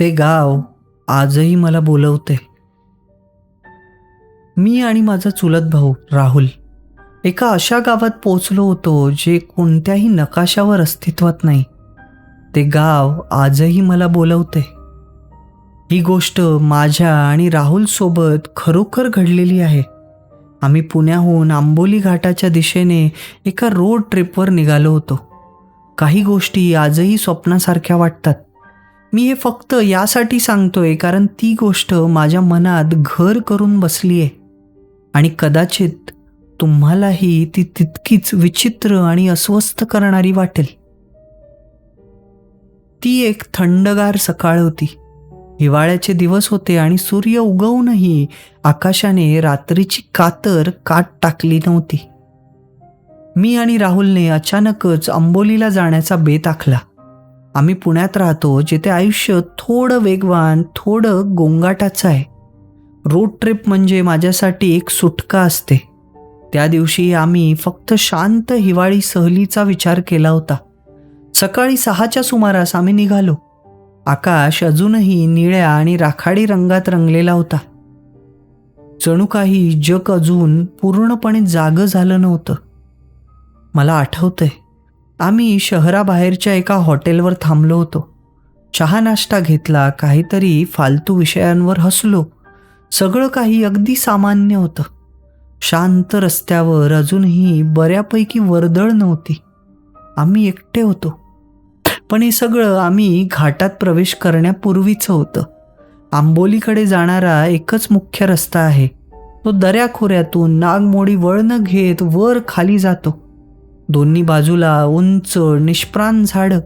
ते गाव आजही मला बोलवते. मी आणि माझा चुलत भाऊ राहुल एका अशा गावात पोचलो होतो जे कोणत्याही नकाशावर अस्तित्वात नाही. ते गाव आजही मला बोलवते. ही गोष्ट माझ्या आणि राहुलसोबत खरोखर घडलेली आहे. आम्ही पुण्याहून आंबोली घाटाच्या दिशेने एका रोड ट्रिपवर निघालो होतो. काही गोष्टी आजही स्वप्नासारख्या वाटतात. मी हे फक्त यासाठी सांगतोय कारण ती गोष्ट माझ्या मनात घर करून बसली आहे. आणि कदाचित तुम्हालाही ती तितकीच विचित्र आणि अस्वस्थ करणारी वाटेल. ती एक थंडगार सकाळ होती. हिवाळ्याचे दिवस होते आणि सूर्य उगवूनही आकाशाने रात्रीची कातर काट टाकली नव्हती. मी आणि राहुलने अचानकच अंबोलीला जाण्याचा बेत आखला. आम्ही पुण्यात राहतो जिथे आयुष्य थोडं वेगवान थोडं गोंगाटाचं आहे. रोड ट्रिप म्हणजे माझ्यासाठी एक सुटका असते. त्या दिवशी आम्ही फक्त शांत हिवाळी सहलीचा विचार केला होता. सकाळी सहाच्या सुमारास आम्ही निघालो. आकाश अजूनही निळ्या आणि राखाडी रंगात रंगलेला होता. जणू काही जग अजून पूर्णपणे जागं झालं नव्हतं. मला आठवतंय आम्ही शहराबाहेरच्या एका हॉटेलवर थांबलो होतो. चहा नाश्ता घेतला काहीतरी फालतू विषयांवर हसलो. सगळं काही अगदी सामान्य होतं. शांत रस्त्यावर अजूनही बऱ्यापैकी वर्दळ नव्हती. आम्ही एकटे होतो. पण हे सगळं आम्ही घाटात प्रवेश करण्यापूर्वीचं होतं. आंबोलीकडे जाणारा एकच मुख्य रस्ता आहे. तो दऱ्याखोऱ्यातून नागमोडी वळणं घेत वर खाली जातो. दोन्ही बाजूला उंच निष्प्राण झाडं.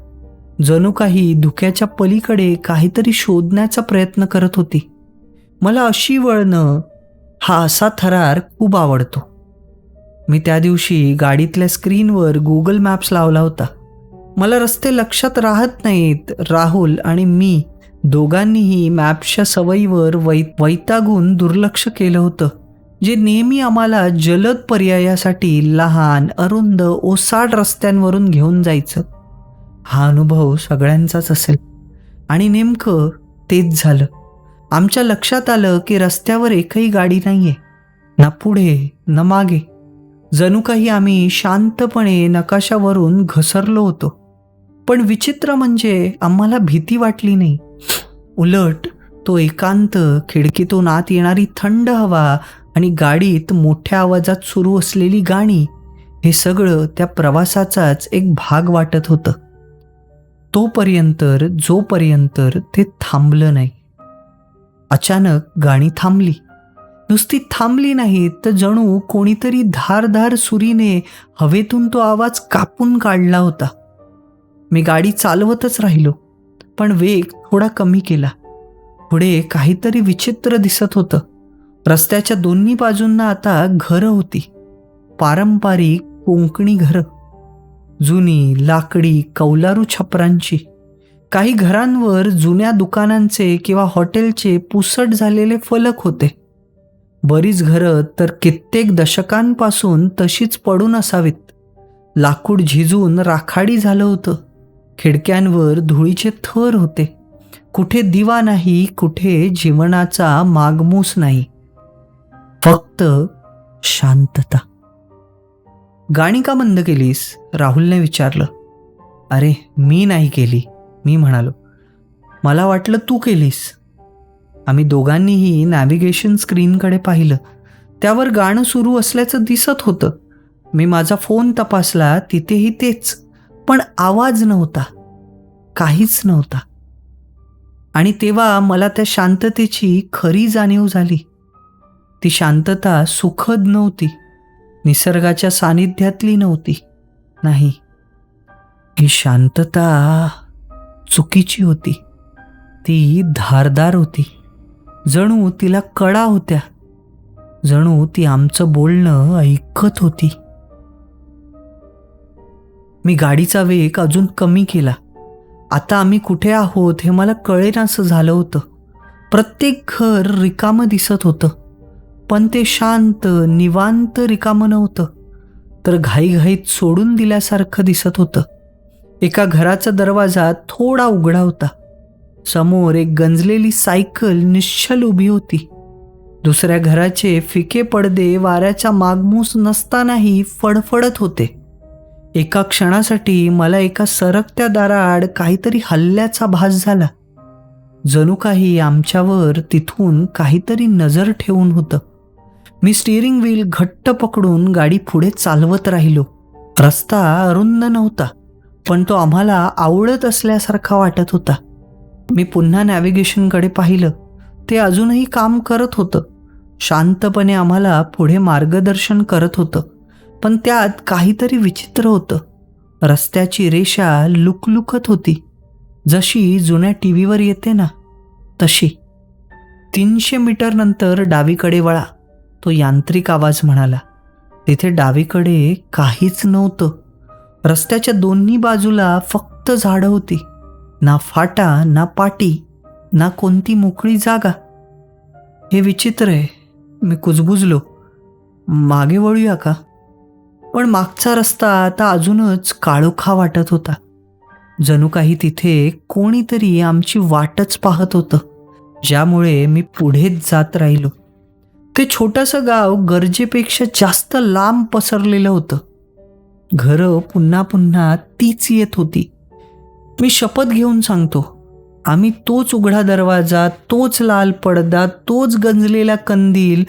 जणू काही धुक्याच्या पलीकडे काहीतरी शोधण्याचा प्रयत्न करत होती. मला अशी वळणं हा असा थरार खूप आवडतो. मी त्या दिवशी गाडीतल्या स्क्रीनवर गुगल मॅप्स लावला होता. मला रस्ते लक्षात राहत नाहीत राहुल आणि मी दोघांनीही मॅप्सच्या सवयीवर वै वैतागून दुर्लक्ष केलं होतं. जे नेहमी आम्हाला जलद पर्यायासाठी लहान अरुंद ओसाड रस्त्यांवरून घेऊन जायचं. हा अनुभव सगळ्यांचाच असेल. आणि नेमकं तेच झालं. आमच्या लक्षात आलं की रस्त्यावर एकही गाडी नाही आहे ना पुढे न मागे. जणू काही आम्ही शांतपणे नकाशावरून घसरलो होतो. पण विचित्र म्हणजे आम्हाला भीती वाटली नाही. उलट तो एकांत खिडकीतून आत येणारी थंड हवा आणि गाडीत मोठ्या आवाजात सुरू असलेली गाणी हे सगळं त्या प्रवासाचाच एक भाग वाटत होतं. तोपर्यंत जोपर्यंत ते थांबलं नाही. अचानक गाणी थांबली. नुसती थांबली नाही तर जणू कोणीतरी धारधार सुरीने हवेतून तो आवाज कापून काढला होता. मी गाडी चालवतच राहिलो पण वेग थोडा कमी केला. पुढे काहीतरी विचित्र दिसत होतं. रस्त्याच्या दोन्ही बाजूंना आता घरं होती. पारंपरिक कोंकणी घरं. जुनी लाकडी कौलारू छपरांची. काही घरांवर जुन्या दुकानांचे किंवा हॉटेलचे पुसट झालेले फलक होते. बरीच घरं तर कित्येक दशकांपासून तशीच पडून असावीत. लाकूड झिजून राखाडी झालं होतं. खिडक्यांवर धुळीचे थर होते. कुठे दिवा नाही कुठे जीवनाचा मागमूस नाही. फक्त शांतता. गाणी का बंद केलीस? राहुलने विचारलं. अरे मी नाही केली मी म्हणालो. मला वाटलं तू केलीस. आम्ही दोघांनीही नॅव्हिगेशन स्क्रीनकडे पाहिलं. त्यावर गाणं सुरू असल्याचं दिसत होतं. मी माझा फोन तपासला तिथेही तेच. पण आवाज नव्हता. काहीच नव्हता. आणि तेव्हा मला त्या शांततेची खरी जाणीव झाली. ती शांतता सुखद नव्हती. निसर्गाच्या सानिध्यातली नव्हती. नाही. ही शांतता चुकीची होती. ती धारदार होती. जणू तिला कडा होत्या. जणू ती आमचं बोलणं ऐकत होती. मी गाडीचा वेग अजून कमी केला. आता आम्ही कुठे आहोत हे मला कळेनासं झालं होतं. प्रत्येक घर रिकामं दिसत होतं. पण ते शांत निवांत रिकामं नव्हतं. तर घाईघाईत सोडून दिल्यासारखं दिसत होतं. एका घराचा दरवाजा थोडा उघडा होता. समोर एक गंजलेली सायकल निश्चल उभी होती. दुसऱ्या घराचे फिके पडदे वाऱ्याच्या मागमूस नसतानाही फडफडत होते. एका क्षणासाठी मला एका सरकत्या दाराआड काहीतरी हल्ल्याचा भास झाला. जणू काही आमच्यावर तिथून काहीतरी नजर ठेवून होतं. मी स्टिअरिंग व्हील घट्ट पकडून गाडी पुढे चालवत राहिलो. रस्ता अरुंद नव्हता पण तो आम्हाला आवडत असल्यासारखा वाटत होता. मी पुन्हा नॅव्हिगेशनकडे पाहिलं. ते अजूनही काम करत होतं. शांतपणे आम्हाला पुढे मार्गदर्शन करत होतं पण त्यात काहीतरी विचित्र होतं. रस्त्याची रेषा लुकलुकत होती. जशी जुन्या टी व्हीवर येते ना तशी. तीनशे मीटर नंतर डावीकडे वळा. तो यांत्रिक आवाज म्हणाला तिथे डावीकडे काहीच नव्हतं. रस्त्याच्या दोन्ही बाजूला फक्त झाडं होती. ना फाटा ना पाटी ना कोणती मोकळी जागा. हे विचित्र आहे. मी कुजबुजलो. मागे वळूया का? पण मागचा रस्ता आता अजूनच काळोखा वाटत होता. जणू काही तिथे कोणीतरी आमची वाटच पाहत होतं ज्यामुळे मी पुढेच जात राहिलो. ते छोटंसं गाव गरजेपेक्षा जास्त लांब पसरलेलं होतं. घरं पुन्हा पुन्हा तीच येत होती. मी शपथ घेऊन सांगतो आम्ही तोच उघडा दरवाजा तोच लाल पडदा तोच गंजलेला कंदील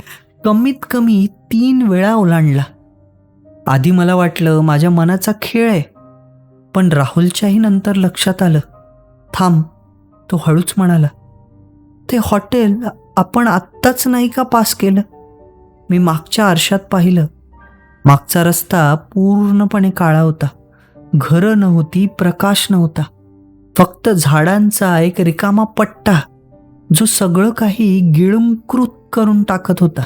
कमीत कमी तीन वेळा ओलांडला. आधी मला वाटलं माझ्या मनाचा खेळ आहे पण राहुलच्याही नंतर लक्षात आलं. थांब तो हळूच म्हणाला. ते हॉटेल आपण आत्ताच नाही का पास केलं? मी मागच्या आरशात पाहिलं. मागचा रस्ता पूर्णपणे काळा होता. घरं नव्हती प्रकाश नव्हता. फक्त झाडांचा एक रिकामा पट्टा जो सगळं काही गिळंकृत करून टाकत होता.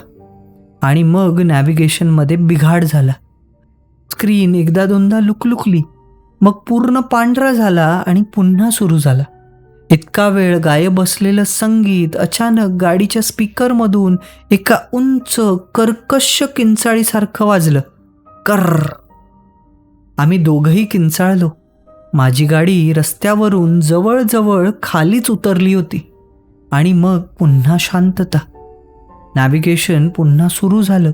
आणि मग नॅव्हिगेशनमध्ये बिघाड झाला. स्क्रीन एकदा दोनदा लुकलुकली. मग पूर्ण पांढरा झाला आणि पुन्हा सुरू झाला. इतका वेळ गायब असलेलं संगीत अचानक गाडीच्या स्पीकरमधून एका उंच कर्कश किंचाळीसारखं वाजलं. कर्र. आम्ही दोघंही किंचाळलो. माझी गाडी रस्त्यावरून जवळजवळ खालीच उतरली होती. आणि मग पुन्हा शांतता. नॅव्हिगेशन पुन्हा सुरू झालं.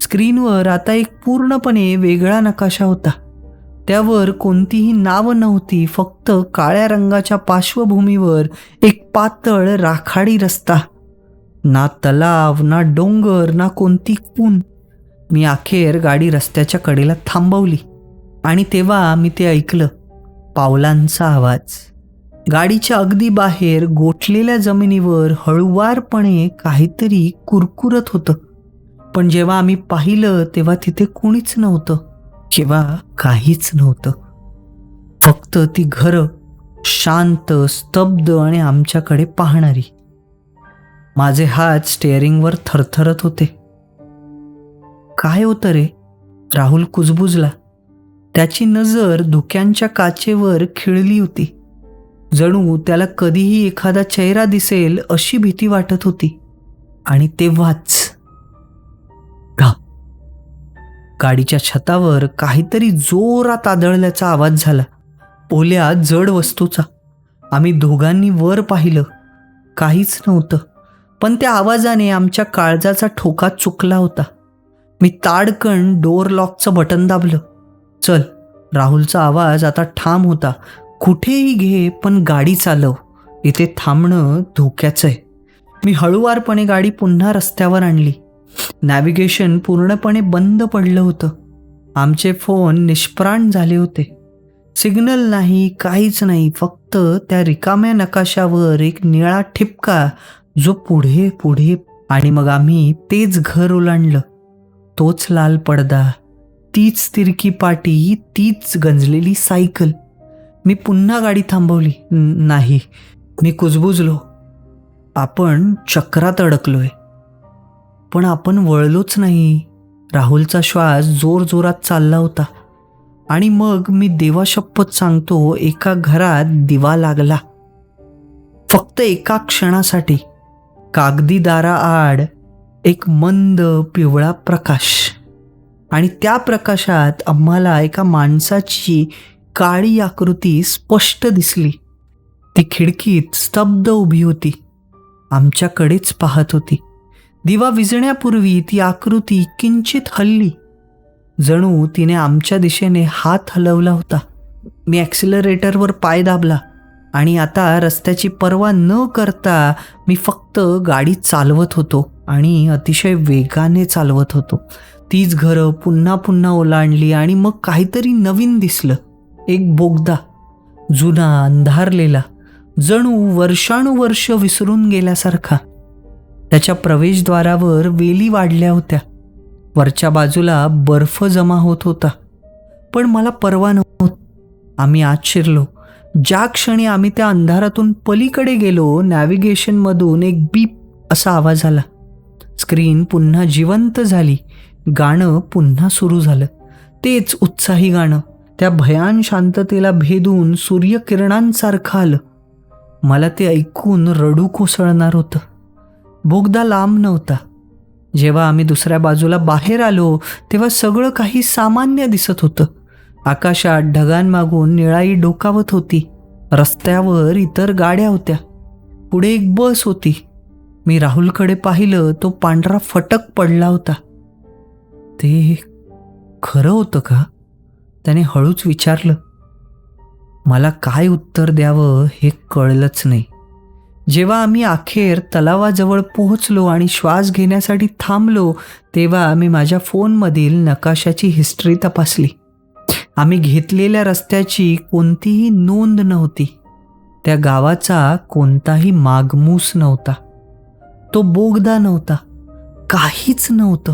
स्क्रीनवर आता एक पूर्णपणे वेगळा नकाशा होता. त्यावर कोणतीही नाव नव्हती फक्त काळ्या रंगाच्या पार्श्वभूमीवर एक पातळ राखाडी रस्ता. ना तलाव ना डोंगर ना कोणती खून. मी अखेर गाडी रस्त्याच्या कडेला थांबवली आणि तेव्हा मी ते ऐकलं. पावलांचा आवाज. गाडीच्या अगदी बाहेर गोठलेल्या जमिनीवर हळुवारपणे काहीतरी कुरकुरत होतं. पण जेव्हा आम्ही पाहिलं तेव्हा तिथे कुणीच नव्हतं. किंवा काहीच नव्हतं. फक्त ती घरं शांत स्तब्ध आणि आमच्याकडे पाहणारी. माझे हात स्टेअरिंगवर थरथरत होते. काय होतं रे? राहुल कुजबुजला. त्याची नजर धुक्यांच्या काचेवर खिळली होती. जणू त्याला कधीही एखादा चेहरा दिसेल अशी भीती वाटत होती. आणि तेव्हाच गाडीच्या छतावर काहीतरी जोरात आदळल्याचा आवाज झाला. ओल्या जड वस्तूचा. आम्ही दोघांनी वर पाहिलं. काहीच नव्हतं पण त्या आवाजाने आमच्या काळजाचा ठोका चुकला होता. मी ताडकण डोअर लॉकचं बटन दाबलं. चल राहुलचा आवाज आता ठाम होता. कुठेही घे पण गाडी चालव. इथे थांबणं धोक्याचं आहे. मी हळुवारपणे गाडी पुन्हा रस्त्यावर आणली. नॅव्हिगेशन पूर्णपणे बंद पडलं होतं. आमचे फोन निष्प्राण झाले होते. सिग्नल नाही काहीच नाही फक्त त्या रिकाम्या नकाशावर एक निळा ठिपका जो पुढे पुढे आणि मग आम्ही तेच घर ओलांडलं. तोच लाल पडदा तीच तिरकी पाटी तीच गंजलेली सायकल. मी पुन्हा गाडी थांबवली. नाही मी कुजबुजलो. आपण चक्रात अडकलोय. पण आपण वळलोच नाही. राहुलचा श्वास जोर जोरात चालला होता. आणि मग मी देवाशपथ सांगतो एका घरात दिवा लागला. फक्त एका क्षणासाठी. कागदी दाराआड एक मंद पिवळा प्रकाश. आणि त्या प्रकाशात आम्हाला एका माणसाची काळी आकृती स्पष्ट दिसली. ती खिडकीत स्तब्ध उभी होती. आमच्याकडेच पाहत होती. दिवा विजण्यापूर्वी ती आकृती किंचित हल्ली. जणू तिने आमच्या दिशेने हात हलवला होता. मी ॲक्सिलरेटरवर पाय दाबला आणि आता रस्त्याची पर्वा न करता मी फक्त गाडी चालवत होतो आणि अतिशय वेगाने चालवत होतो. तीच घरं पुन्हा पुन्हा ओलांडली आणि मग काहीतरी नवीन दिसलं. एक बोगदा जुना अंधारलेला जणू वर्षानुवर्ष विसरून गेल्यासारखा. त्याच्या प्रवेशद्वारावर वेली वाढल्या होत्या. वरच्या बाजूला बर्फ जमा होत होता. पण मला परवा नव्हत. आम्ही आत शिरलो. ज्या क्षणी आम्ही त्या अंधारातून पलीकडे गेलो नॅव्हिगेशनमधून एक बीप असा आवाज आला. स्क्रीन पुन्हा जिवंत झाली. गाणं पुन्हा सुरू झालं. तेच उत्साही गाणं. त्या भयान शांततेला भेदून सूर्यकिरणांसारखं आलं. मला ते ऐकून रडू कोसळणार होतं. बोगदा लांब नव्हता. जेव्हा आम्ही दुसऱ्या बाजूला बाहेर आलो तेव्हा सगळं काही सामान्य दिसत होतं. आकाशात ढगांमागून निळाई डोकावत होती. रस्त्यावर इतर गाड्या होत्या. पुढे एक बस होती. मी राहुलकडे पाहिलं तो पांढरा फटक पडला होता. ते खरं होतं का? त्याने हळूच विचारलं. मला काय उत्तर द्यावं हे कळलंच नाही. जेव्हा आम्ही अखेर तलावाजवळ पोहोचलो आणि श्वास घेण्यासाठी थांबलो तेव्हा मी माझ्या फोनमधील नकाशाची हिस्ट्री तपासली. आम्ही घेतलेल्या रस्त्याची कोणतीही नोंद नव्हती. त्या गावाचा कोणताही मागमूस नव्हता. तो बोगदा नव्हता. काहीच नव्हतं.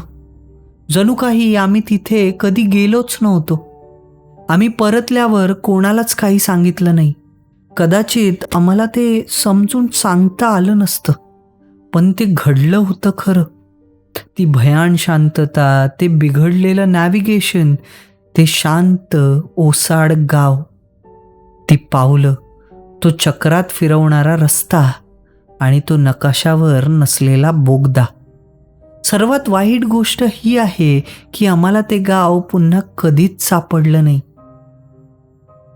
जणू काही आम्ही तिथे कधी गेलोच नव्हतो. आम्ही परतल्यावर कोणालाच काही सांगितलं नाही. कदाचित आम्हाला ते समजून सांगता आलं नसतं. पण ते घडलं होतं खरं. ती भयान शांतता ते बिघडलेलं नॅव्हिगेशन ते शांत ओसाड गाव. ती पावलं तो चक्रात फिरवणारा रस्ता आणि तो नकाशावर नसलेला बोगदा. सर्वात वाईट गोष्ट ही आहे की आम्हाला ते गाव पुन्हा कधीच सापडलं नाही.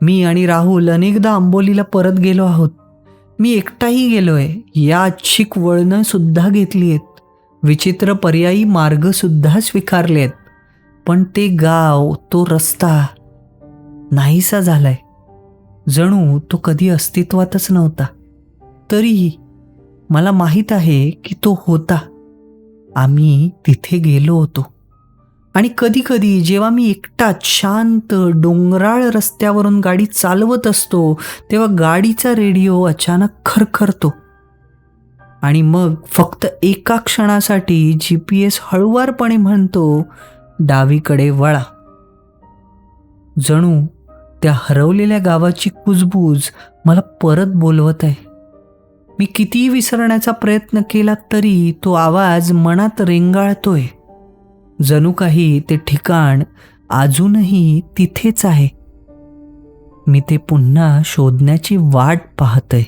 मी आणि राहुल अनेकदा आंबोलीला परत गेलो आहोत. मी एकटाही गेलोय. या छिक वळणं सुद्धा घेतली आहेत. विचित्र पर्यायी मार्गसुद्धा स्वीकारले आहेत. पण ते गाव तो रस्ता नाहीसा झालाय. जणू तो कधी अस्तित्वातच नव्हता. तरीही मला माहीत आहे की तो होता. आम्ही तिथे गेलो होतो. आणि कधीकधी जेव्हा मी एकटाच शांत डोंगराळ रस्त्यावरून गाडी चालवत असतो तेव्हा गाडीचा रेडिओ अचानक खरखरतो. आणि मग फक्त एका क्षणासाठी जी पी एस हळुवारपणे म्हणतो डावीकडे वळा. जणू त्या हरवलेल्या गावाची कुजबूज मला परत बोलवत आहे. मी कितीही विसरण्याचा प्रयत्न केला तरी तो आवाज मनात रेंगाळतोय. जणू काही ते ठिकाण अजूनही तिथेच आहे. मी ते पुन्हा शोधण्याची वाट पाहतय.